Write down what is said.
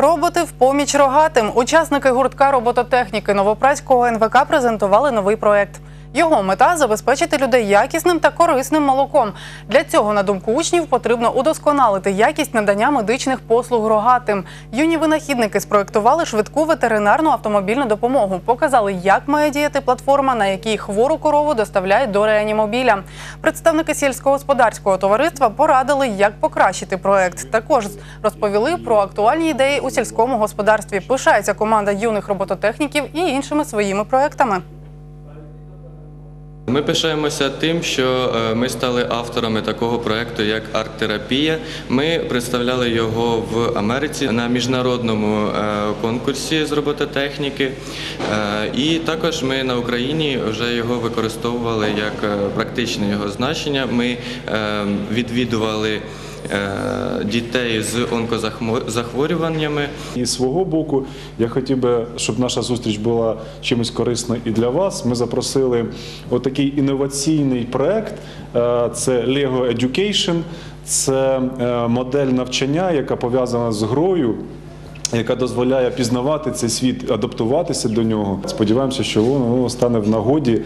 Роботи в поміч рогатим. Учасники гуртка робототехніки Новопраського НВК презентували новий проект. Його мета забезпечити людей якісним та корисним молоком. Для цього, на думку учнів, потрібно удосконалити якість надання медичних послуг рогатим. Юні винахідники спроектували швидку ветеринарну автомобільну допомогу. Показали, як має діяти платформа, на якій хвору корову доставляють до реанімобіля. Представники сільськогосподарського товариства порадили, як покращити проект. Також розповіли про актуальні ідеї у сільському господарстві. Пишається команда юних робототехніків і іншими своїми проектами. Ми пишаємося тим, що е, ми стали авторами такого проекту, як арт-терапія. Ми представляли його в Америці на міжнародному е, конкурсі з робототехніки. Е, І також ми на Україні вже його використовували як практичне його значення. Ми відвідували дітей з онкозахворюваннями. І свого боку, я хотів би, щоб наша зустріч була чимось корисною і для вас. Ми запросили отакий інноваційний проект. Е, Це Lego Education, це е, модель навчання, яка пов'язана з грою. Яка дозволяє пізнавати цей світ, адаптуватися до нього. Сподіваємося, що воно стане в нагоді